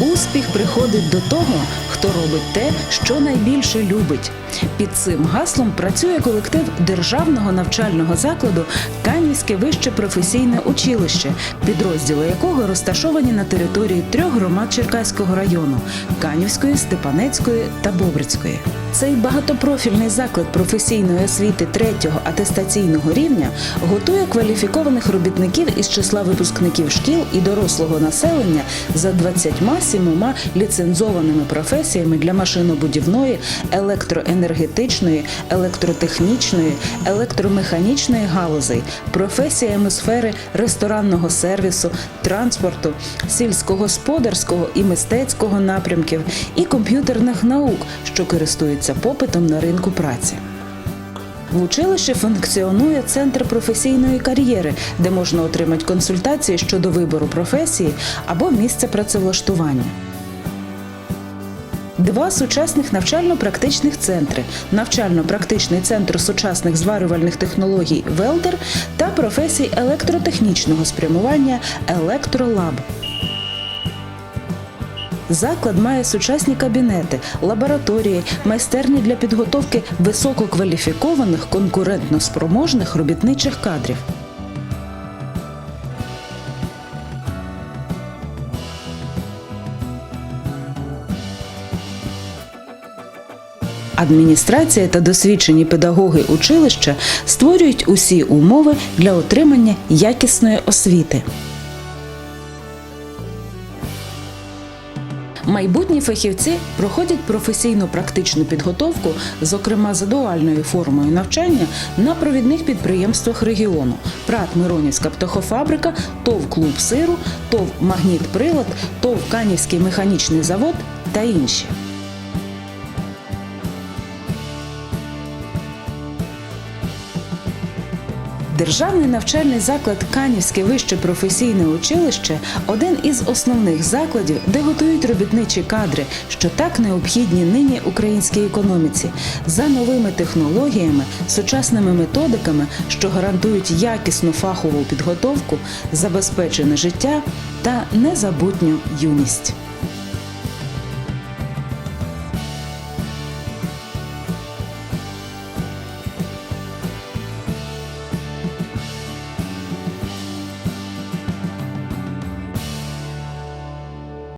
Успіх приходить до того, хто робить те, що найбільше любить. Під цим гаслом працює колектив державного навчального закладу Канівське вище професійне училище, підрозділи якого розташовані на території трьох громад Черкаського району Канівської, Степанецької та Бобрицької. Цей багатопрофільний заклад професійної освіти третього атестаційного рівня готує кваліфікованих робітників із числа випускників шкіл і дорослого населення за 27 ліцензованими професіями для машинобудівної, електроенергетичної, електротехнічної, електромеханічної галузей, професіями сфери ресторанного сервісу, транспорту, сільськогосподарського і мистецького напрямків і комп'ютерних наук, що користуються попитом на ринку праці. В училищі функціонує центр професійної кар'єри, де можна отримати консультації щодо вибору професії або місця працевлаштування. Два сучасних навчально-практичних центри: навчально-практичний центр сучасних зварювальних технологій Велдер та професій електротехнічного спрямування Електролаб. Заклад має сучасні кабінети, лабораторії, майстерні для підготовки висококваліфікованих конкурентно спроможних робітничих кадрів. Адміністрація та досвідчені педагоги училища створюють усі умови для отримання якісної освіти. Майбутні фахівці проходять професійно-практичну підготовку, зокрема за дуальною формою навчання, на провідних підприємствах регіону: ПРАТ Миронівська птахофабрика, ТОВ Клуб сиру, ТОВ Магніт Прилад, ТОВ Канівський механічний завод та інші. Державний навчальний заклад Канівське вище професійне училище один із основних закладів, де готують робітничі кадри, що так необхідні нині українській економіці, за новими технологіями, сучасними методиками, що гарантують якісну фахову підготовку, забезпечене життя та незабутню юність.